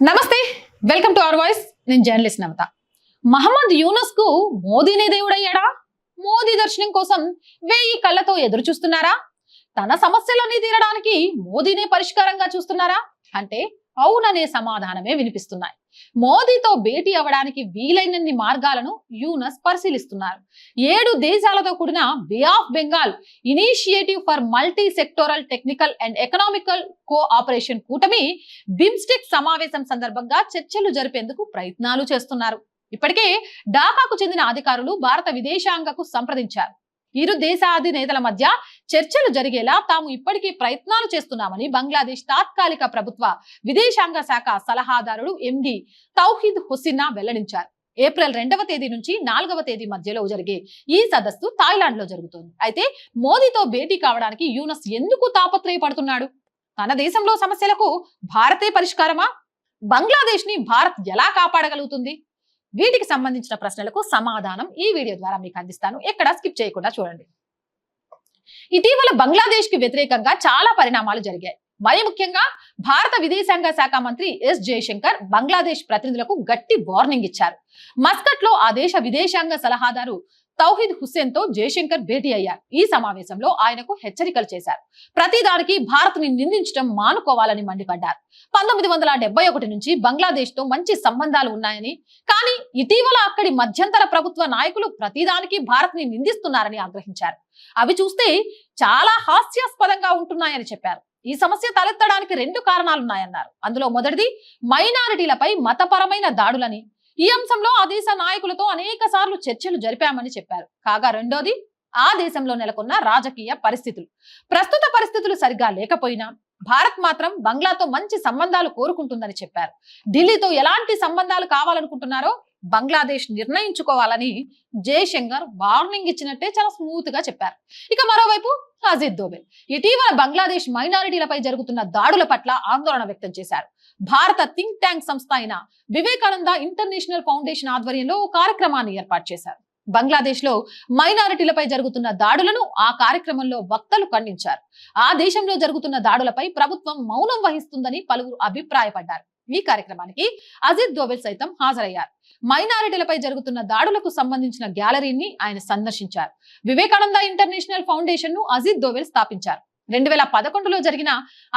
నమస్తే welcome to our voice. నేను journalist Navata. Mohammed యూనస్కు మోదీనే దేవుడయ్యాడా? మోదీ దర్శనం కోసం వేయి కళ్ళతో ఎదురు చూస్తున్నారా తన సమస్యలన్నీ తీరడానికి మోదీనే పరిష్కారంగా చూస్తున్నారా? అంటే అవుననే సమాధానమే వినిపిస్తున్నాయి. మోదీతో భేటీ అవ్వడానికి వీలైనన్ని మార్గాలను యూనస్ పరిశీలిస్తున్నారు. ఏడు దేశాలతో కూడిన Bay of Bengal Initiative for Multi Sectoral Technical and Economical Cooperation కూటమి బిమ్స్టెక్ సమావేశం సందర్భంగా చర్చలు జరిపేందుకు ప్రయత్నాలు చేస్తున్నారు. ఇప్పటికే ఢాకాకు చెందిన అధికారులు భారత విదేశాంగకు సంప్రదించారు. ఇరు దేశాధినేతల మధ్య చర్చలు జరిగేలా తాము ఇప్పటికీ ప్రయత్నాలు చేస్తున్నామని బంగ్లాదేశ్ తాత్కాలిక ప్రభుత్వ విదేశాంగ శాఖ సలహాదారుడు ఎండి తౌహీద్ హుసినా వెల్లడించారు. ఏప్రిల్ రెండవ తేదీ నుంచి నాలుగవ తేదీ మధ్యలో జరిగే ఈ సదస్సు థాయిలాండ్లో జరుగుతోంది. అయితే మోదీతో భేటీ కావడానికి యూనస్ ఎందుకు తాపత్రయపడుతున్నాడు? తన దేశంలో సమస్యలకు భారతే పరిష్కారమా? బంగ్లాదేశ్ని భారత్ ఎలా కాపాడగలుగుతుంది? వీటికి సంబంధించిన ప్రశ్నలకు సమాధానం ఈ వీడియో ద్వారా మీకు అందిస్తాను. ఎక్కడ స్కిప్ చేయకుండా చూడండి. ఇటీవల బంగ్లాదేశ్కి వ్యతిరేకంగా చాలా పరిణామాలు జరిగాయి. మరి ముఖ్యంగా భారత విదేశాంగ శాఖ మంత్రి ఎస్ జయశంకర్ బంగ్లాదేశ్ ప్రతినిధులకు గట్టి వార్నింగ్ ఇచ్చారు. మస్కట్లో ఆ దేశ విదేశాంగ సలహాదారు తౌహీద్ హుస్సేన్తో జయశంకర్ భేటీ అయ్యారు. ఈ సమావేశంలో ఆయనకు హెచ్చరికలు చేశారు. ప్రతిదానికి భారత్ని నిందించడం మానుకోవాలని మండిపడ్డారు. పంతొమ్మిది వందల డెబ్బై ఒకటి నుంచి బంగ్లాదేశ్తో మంచి సంబంధాలు ఉన్నాయని కానీ ఇటీవల అక్కడి మధ్యంతర ప్రభుత్వ నాయకులు ప్రతిదానికి భారత్ని నిందిస్తున్నారని ఆగ్రహించారు. అవి చూస్తే చాలా హాస్యాస్పదంగా ఉంటున్నాయని చెప్పారు. ఈ సమస్య తలెత్తడానికి రెండు కారణాలున్నాయన్నారు. అందులో మొదటిది మైనారిటీలపై మతపరమైన దాడులని ఈ అంశంలో ఆ దేశ నాయకులతో అనేక సార్లు చర్చలు జరిపామని చెప్పారు. కాగా రెండోది ఆ దేశంలో నెలకొన్న రాజకీయ పరిస్థితులు. ప్రస్తుత పరిస్థితులు సరిగ్గా లేకపోయినా భారత్ మాత్రం బంగ్లాతో మంచి సంబంధాలు కోరుకుంటుందని చెప్పారు. ఢిల్లీతో ఎలాంటి సంబంధాలు కావాలనుకుంటున్నారో బంగ్లాదేశ్ నిర్ణయించుకోవాలని జయశంకర్ వార్నింగ్ ఇచ్చినట్టే చాలా స్మూత్గా చెప్పారు. ఇక మరోవైపు అజిత్ దోబెల్ ఇటీవల బంగ్లాదేశ్ మైనారిటీలపై జరుగుతున్న దాడుల పట్ల ఆందోళన వ్యక్తం చేశారు. భారత థింక్ ట్యాంక్ సంస్థ అయిన వివేకానంద ఇంటర్నేషనల్ ఫౌండేషన్ ఆధ్వర్యంలో ఓ కార్యక్రమాన్ని ఏర్పాటు చేశారు. బంగ్లాదేశ్లో మైనారిటీలపై జరుగుతున్న దాడులను ఆ కార్యక్రమంలో వక్తలు ఖండించారు. ఆ దేశంలో జరుగుతున్న దాడులపై ప్రభుత్వం మౌనం వహిస్తుందని పలువురు అభిప్రాయపడ్డారు. ఈ కార్యక్రమానికి అజిత్ దోవెల్ సైతం హాజరయ్యారు. మైనారిటీలపై జరుగుతున్న దాడులకు సంబంధించిన గ్యాలరీని ఆయన సందర్శించారు. వివేకానంద ఇంటర్నేషనల్ ఫౌండేషన్ను అజిత్ దోవెల్ స్థాపించారు. రెండు వేల పదకొండులో జరిగిన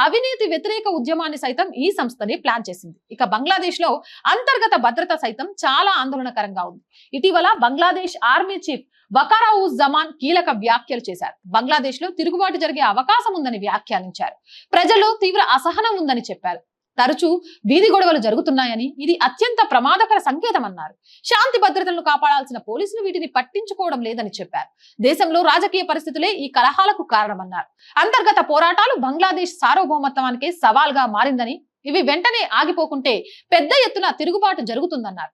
అవినీతి వ్యతిరేక ఉద్యమాన్ని సైతం ఈ సంస్థని ప్లాన్ చేసింది. ఇక బంగ్లాదేశ్లో అంతర్గత భద్రత సైతం చాలా ఆందోళనకరంగా ఉంది. ఇటీవల బంగ్లాదేశ్ ఆర్మీ చీఫ్ వకారావుజ్ జమాన్ కీలక వ్యాఖ్యలు చేశారు. బంగ్లాదేశ్లో తిరుగుబాటు జరిగే అవకాశం ఉందని వ్యాఖ్యానించారు. ప్రజల్లో తీవ్ర అసహనం ఉందని చెప్పారు. తరచూ వీధి గొడవలు జరుగుతున్నాయని ఇది అత్యంత ప్రమాదకర సంకేతం అన్నారు. శాంతి భద్రతలను కాపాడాల్సిన పోలీసులు వీటిని పట్టించుకోవడం లేదని చెప్పారు. దేశంలో రాజకీయ పరిస్థితులే ఈ కలహాలకు కారణమన్నారు. అంతర్గత పోరాటాలు బంగ్లాదేశ్ సార్వభౌమత్వానికి సవాల్గా మారిందని ఇవి వెంటనే ఆగిపోకుంటే పెద్ద ఎత్తున తిరుగుబాటు జరుగుతుందన్నారు.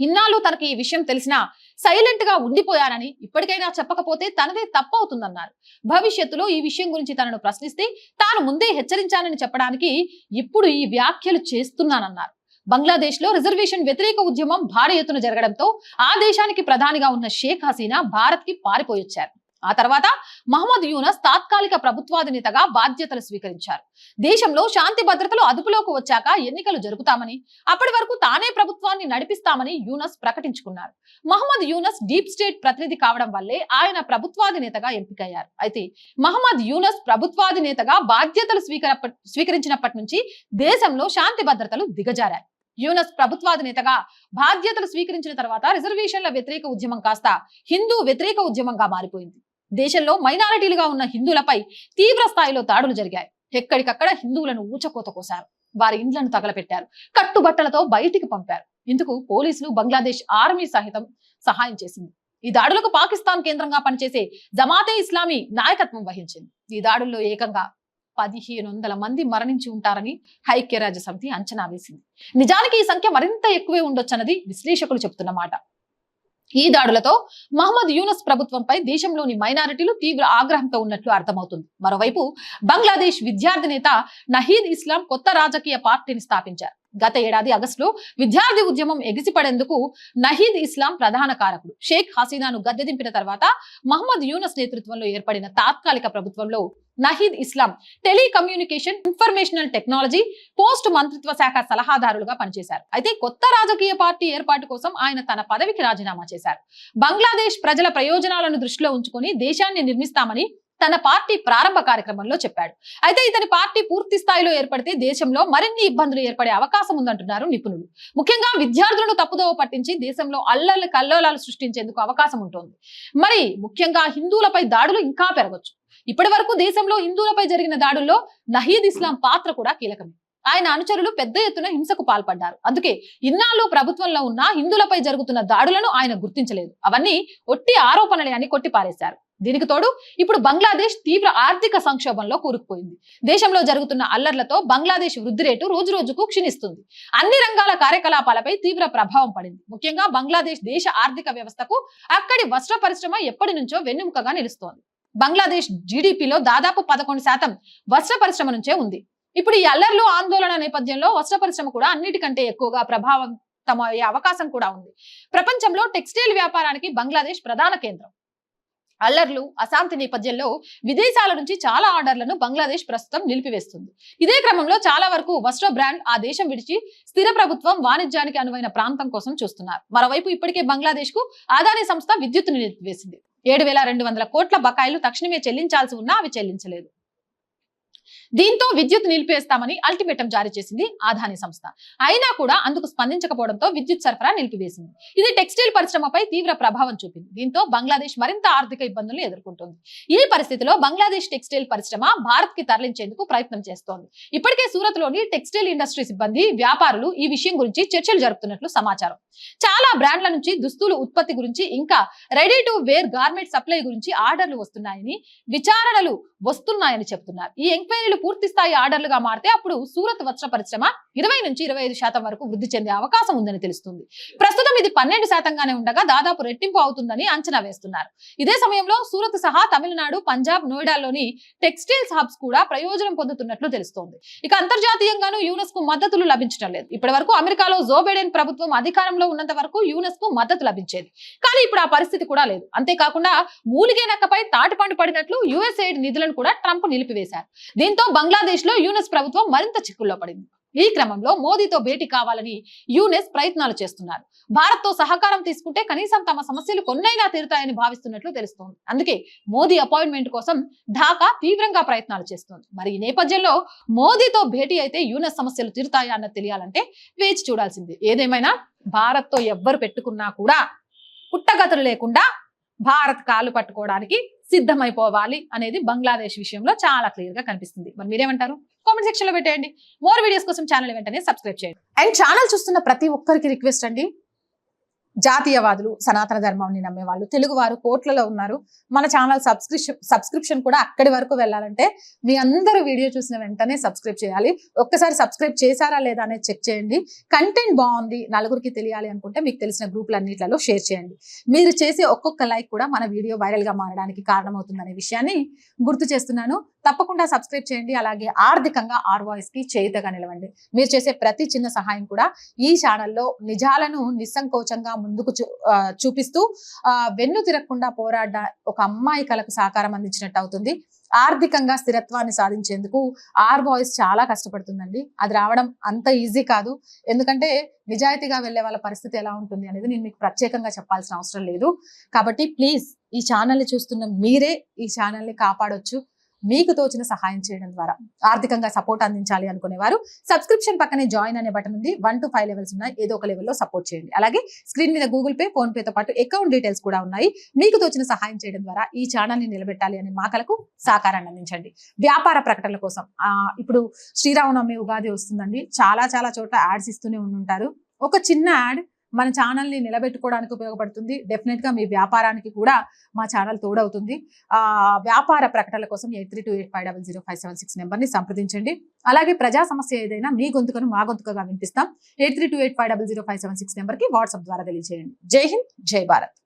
ఇన్నాళ్ళు తనకి ఈ విషయం తెలిసినా సైలెంట్గా ఉండిపోయానని ఇప్పటికైనా చెప్పకపోతే తనదే తప్పవుతుందన్నారు. భవిష్యత్తులో ఈ విషయం గురించి తనను ప్రశ్నిస్తే తాను ముందే హెచ్చరించానని చెప్పడానికి ఇప్పుడు ఈ వ్యాఖ్యలు చేస్తున్నానన్నారు. బంగ్లాదేశ్లో రిజర్వేషన్ వ్యతిరేక ఉద్యమం భారీ ఎత్తున జరగడంతో ఆ దేశానికి ప్రధానిగా ఉన్న షేక్ హసీనా భారత్కి పారిపోయొచ్చారు. ఆ తర్వాత మహమ్మద్ యూనస్ తాత్కాలిక ప్రభుత్వాధినేతగా బాధ్యతలు స్వీకరించారు. దేశంలో శాంతి భద్రతలు అదుపులోకి వచ్చాక ఎన్నికలు జరుపుతామని అప్పటి వరకు తానే ప్రభుత్వాన్ని నడిపిస్తామని యూనస్ ప్రకటించుకున్నారు. మహమ్మద్ యూనస్ డీప్ స్టేట్ ప్రతినిధి కావడం వల్లే ఆయన ప్రభుత్వాధినేతగా ఎంపికయ్యారు. అయితే మహమ్మద్ యూనస్ ప్రభుత్వాధినేతగా బాధ్యతలు స్వీకర స్వీకరించినప్పటి నుంచి దేశంలో శాంతి భద్రతలు దిగజారాయి. యూనస్ ప్రభుత్వాధినేతగా బాధ్యతలు స్వీకరించిన తర్వాత రిజర్వేషన్ల వ్యతిరేక ఉద్యమం కాస్త హిందూ వ్యతిరేక ఉద్యమంగా మారిపోయింది. దేశంలో మైనారిటీలుగా ఉన్న హిందువులపై తీవ్ర స్థాయిలో దాడులు జరిగాయి. ఎక్కడికక్కడ హిందువులను ఊచకోత కోశారు. వారి ఇండ్లను తగలపెట్టారు. కట్టుబట్టలతో బయటికి పంపారు. ఇందుకు పోలీసులు బంగ్లాదేశ్ ఆర్మీ సహితం సహాయం చేసింది. ఈ దాడులకు పాకిస్తాన్ కేంద్రంగా పనిచేసే జమాతే ఇస్లామీ నాయకత్వం వహించింది. ఈ దాడుల్లో ఏకంగా పదిహేను వందల మంది మరణించి ఉంటారని ఐక్యరాజ్య సమితి అంచనా వేసింది. నిజానికి ఈ సంఖ్య మరింత ఎక్కువే ఉండొచ్చన్నది విశ్లేషకులు చెబుతున్నమాట ఈ దాడులతో మహమ్మద్ యూనస్ ప్రభుత్వంపై దేశంలోని మైనారిటీలు తీవ్ర ఆగ్రహంతో ఉన్నట్లు అర్థమవుతుంది. మరోవైపు బంగ్లాదేశ్ విద్యార్థి నేత నహీద్ ఇస్లాం కొత్త రాజకీయ పార్టీని స్థాపించారు. గత ఏడాది ఆగస్టులో విద్యార్థి ఉద్యమం ఎగిసిపడేందుకు నహీద్ ఇస్లాం ప్రధాన కారకుడు. షేక్ హసీనాను గద్దెదింపిన తర్వాత మహమ్మద్ యూనస్ నేతృత్వంలో ఏర్పడిన తాత్కాలిక ప్రభుత్వంలో Nahid Islam telecommunication informational technology post మంత్రిత్వ శాఖ సలహాదారులుగా పనిచేశారు. అయితే కొత్త రాజకీయ పార్టీ ఏర్పాటు కోసం ఆయన తన పదవికి రాజీనామా చేశారు. బంగ్లాదేశ్ ప్రజల ప్రయోజనాలను దృష్టిలో ఉంచుకొని దేశాన్ని నిర్మిస్తామని తన పార్టీ ప్రారంభ కార్యక్రమంలో చెప్పాడు. అయితే ఇతని పార్టీ పూర్తి స్థాయిలో ఏర్పడితే దేశంలో మరిన్ని ఇబ్బందులు ఏర్పడే అవకాశం ఉందంటున్నారు నిపుణులు. ముఖ్యంగా విద్యార్థులను తప్పుదోవ పట్టించి దేశంలో అల్లర్లు కల్లోలాలు సృష్టించేందుకు అవకాశం ఉంటుంది. మరి ముఖ్యంగా హిందువులపై దాడులు ఇంకా పెరగొచ్చు. ఇప్పటి వరకు దేశంలో హిందువులపై జరిగిన దాడుల్లో నహీద్ ఇస్లాం పాత్ర కూడా కీలకమే. ఆయన అనుచరులు పెద్ద ఎత్తున హింసకు పాల్పడ్డారు. అందుకే ఇన్నాళ్ళు ప్రభుత్వంలో ఉన్న హిందువులపై జరుగుతున్న దాడులను ఆయన గుర్తించలేదు. అవన్నీ ఒట్టి ఆరోపణలే అని కొట్టిపారేశారు. దీనికి తోడు ఇప్పుడు బంగ్లాదేశ్ తీవ్ర ఆర్థిక సంక్షోభంలో కూరుకుపోయింది. దేశంలో జరుగుతున్న అల్లర్లతో బంగ్లాదేశ్ వృద్ధి రేటు రోజు రోజుకు క్షీణిస్తుంది. అన్ని రంగాల కార్యకలాపాలపై తీవ్ర ప్రభావం పడింది. ముఖ్యంగా బంగ్లాదేశ్ దేశ ఆర్థిక వ్యవస్థకు అక్కడి వస్త్ర పరిశ్రమ ఎప్పటి నుంచో వెన్నెముకగా నిలుస్తోంది. బంగ్లాదేశ్ జీడిపిలో దాదాపు పదకొండు శాతం వస్త్ర పరిశ్రమ నుంచే ఉంది. ఇప్పుడు ఈ అల్లర్లు ఆందోళన నేపథ్యంలో వస్త్ర పరిశ్రమ కూడా అన్నిటికంటే ఎక్కువగా ప్రభావం అయ్యే అవకాశం కూడా ఉంది. ప్రపంచంలో టెక్స్టైల్ వ్యాపారానికి బంగ్లాదేశ్ ప్రధాన కేంద్రం. అల్లర్లు అశాంతి నేపథ్యంలో విదేశాల నుంచి చాలా ఆర్డర్లను బంగ్లాదేశ్ ప్రస్తుతం నిలిపివేస్తుంది. ఇదే క్రమంలో చాలా వరకు వస్త్ర బ్రాండ్ ఆ దేశం విడిచి స్థిర ప్రభుత్వం వాణిజ్యానికి అనువైన ప్రాంతం కోసం చూస్తున్నారు. మరోవైపు ఇప్పటికే బంగ్లాదేశ్కు ఆదాని సంస్థ విద్యుత్తును నిలిపివేసింది. ఏడు వేల రెండు వందల కోట్ల బకాయిలు తక్షణమే చెల్లించాల్సి ఉన్నా అవి చెల్లించలేదు. దీంతో విద్యుత్ నిలిపివేస్తామని అల్టిమేటం జారీ చేసింది ఆదాని సంస్థ. అయినా కూడా అందుకు స్పందించకపోవడంతో విద్యుత్ సరఫరా నిలిపివేసింది. ఇది టెక్స్టైల్ పరిశ్రమపై తీవ్ర ప్రభావం చూపింది. దీంతో బంగ్లాదేశ్ మరింత ఆర్థిక ఇబ్బందులను ఎదుర్కొంటుంది. ఈ పరిస్థితిలో బంగ్లాదేశ్ టెక్స్టైల్ పరిశ్రమ భారత్కి తరలించేందుకు ప్రయత్నం చేస్తోంది. ఇప్పటికే సూరత్లోని టెక్స్టైల్ ఇండస్ట్రీ సిబ్బంది వ్యాపారులు ఈ విషయం గురించి చర్చలు జరుపుతున్నట్లు సమాచారం. చాలా బ్రాండ్ల నుంచి దుస్తులు ఉత్పత్తి గురించి ఇంకా ready to wear garment supply గురించి ఆర్డర్లు వస్తున్నాయని విచారణలు వస్తున్నాయని చెప్తున్నారు. ఈ ఎంక్వైరీలు పూర్తి స్థాయి ఆర్డర్లుగా మారితే అప్పుడు సూరత్ వస్త్ర పరిశ్రమ ఇరవై నుంచి ఇరవై ఐదు శాతం వరకు వృద్ధి చెందే అవకాశం ఉందని తెలుస్తుంది. ప్రస్తుతం ఇది పన్నెండు శాతంగానే ఉండగా దాదాపు రెట్టింపు అవుతుందని అంచనా వేస్తున్నారు. ఇదే సమయంలో సూరత్ సహా తమిళనాడు పంజాబ్ నోయిడాలోని టెక్స్టైల్స్ హబ్స్ కూడా ప్రయోజనం పొందుతున్నట్లు తెలుస్తోంది. ఇక అంతర్జాతీయంగానూ యూనెస్కు మద్దతులు లభించడం లేదు. ఇప్పటి వరకు అమెరికాలో జో బైడెన్ ప్రభుత్వం అధికారంలో ఉన్నంత వరకు యూనెస్కు మద్దతు లభించేది. కానీ ఇప్పుడు ఆ పరిస్థితి కూడా లేదు. అంతేకాకుండా మూలిగే నక్కపై తాటిపండు పడినట్లు యుఎస్ఐడ్ నిధులను కూడా ట్రంప్ నిలిపివేశారు. దీంతో బంగ్లాదేశ్లో యూనెస్ ప్రభుత్వం మరింత చిక్కుల్లో పడింది. ఈ క్రమంలో మోదీతో భేటీ కావాలని యూనెస్ ప్రయత్నాలు చేస్తున్నారు. భారత్తో సహకారం తీసుకుంటే కనీసం తమ సమస్యలు కొన్నైనా తీరుతాయని భావిస్తున్నట్లు తెలుస్తోంది. అందుకే మోదీ అపాయింట్మెంట్ కోసం ఢాకా తీవ్రంగా ప్రయత్నాలు చేస్తోంది. మరి ఈ నేపథ్యంలో మోదీతో భేటీ అయితే యూనెస్ సమస్యలు తీరుతాయా అన్నది తెలియాలంటే వేచి చూడాల్సింది. ఏదేమైనా భారత్తో ఎవ్వరు పెట్టుకున్నా కూడా పుట్టగతులు లేకుండా భారత్ కాళ్ళు పట్టుకోవడానికి సిద్ధమైపోవాలి అనేది బంగ్లాదేశ్ విషయంలో చాలా క్లియర్గా కనిపిస్తుంది. మరి మీరేమంటారు? కామెంట్ సెక్షన్లో పెట్టేయండి. మోర్ వీడియోస్ కోసం ఛానల్ వెంటనే సబ్స్క్రైబ్ చేయండి. అండ్ ఛానల్ చూస్తున్న ప్రతి ఒక్కరికి రిక్వెస్ట్ అండి. జాతీయవాదులు సనాతన ధర్మాన్ని నమ్మేవాళ్ళు తెలుగువారు తెలుగు వారు కోట్లలో ఉన్నారు. మన ఛానల్ సబ్స్క్రిప్షన్ సబ్స్క్రిప్షన్ కూడా అక్కడి వరకు వెళ్ళాలంటే మీ అందరూ వీడియో చూసిన వెంటనే సబ్స్క్రైబ్ చేయాలి. ఒక్కసారి సబ్స్క్రైబ్ చేశారా లేదా అనేది చెక్ చేయండి. కంటెంట్ బాగుంది నలుగురికి తెలియాలి అనుకుంటే మీకు తెలిసిన గ్రూపులన్నిట్లలో షేర్ చేయండి. మీరు చేసే ఒక్కొక్క లైక్ కూడా మన వీడియో వైరల్గా మారడానికి కారణమవుతుందనే విషయాన్ని గుర్తు చేస్తున్నాను. తప్పకుండా సబ్స్క్రైబ్ చేయండి. అలాగే ఆర్థికంగా ఆర్ వాయిస్కి చేయుతగా నిలవండి. మీరు చేసే ప్రతి చిన్న సహాయం కూడా ఈ ఛానల్లో నిజాలను నిస్సంకోచంగా ముందుకు చూ- చూపిస్తూ వెన్ను తిరగకుండా పోరాడ ఒక అమ్మాయి కలకు సహకారం అందించినట్టు అవుతుంది. ఆర్థికంగా స్థిరత్వాన్ని సాధించేందుకు ఆర్ వాయిస్ చాలా కష్టపడుతుందండి. అది రావడం అంత ఈజీ కాదు. ఎందుకంటే నిజాయితీగా వెళ్ళే వాళ్ళ పరిస్థితి ఎలా ఉంటుంది అనేది నేను మీకు ప్రత్యేకంగా చెప్పాల్సిన అవసరం లేదు. కాబట్టి ప్లీజ్ ఈ ఛానల్ని చూస్తున్న మీరే ఈ ఛానల్ని కాపాడొచ్చు. మీకు తోచిన సహాయం చేయడం ద్వారా ఆర్థికంగా సపోర్ట్ అందించాలి అనుకునేవారు సబ్స్క్రిప్షన్ పక్కనే జాయిన్ అనే బటన్ ఉంది. వన్ టు ఫైవ్ లెవెల్స్ ఉన్నాయి. ఏదో ఒక లెవెల్లో సపోర్ట్ చేయండి. అలాగే స్క్రీన్ మీద గూగుల్ పే ఫోన్ పేతో పాటు అకౌంట్ డీటెయిల్స్ కూడా ఉన్నాయి. మీకు తోచిన సహాయం చేయడం ద్వారా ఈ ఛానల్ని నిలబెట్టాలి అనే మాకలకు సహకారాన్ని అందించండి. వ్యాపార ప్రకటనల కోసం ఇప్పుడు శ్రీరామనవమి ఉగాది వస్తుందండి. చాలా చాలా చోట్ల యాడ్స్ ఇస్తూనే ఉంటుంటారు ఒక చిన్న యాడ్ మన ఛానల్ని నిలబెట్టుకోవడానికి ఉపయోగపడుతుంది. డెఫినెట్గా మీ వ్యాపారానికి కూడా మా ఛానల్ తోడవుతుంది. వ్యాపార ప్రకటనల కోసం eight three two eight five double zero five seven six నెంబర్ని సంప్రదించండి. అలాగే ప్రజా సమస్య ఏదైనా మీ గొంతుకను మా గొంతుకగా వినిపిస్తాం. Eight three two eight five double zero five seven six నెంబర్కి వాట్సాప్ ద్వారా తెలియజేయండి. జై హింద్ జై భారత్.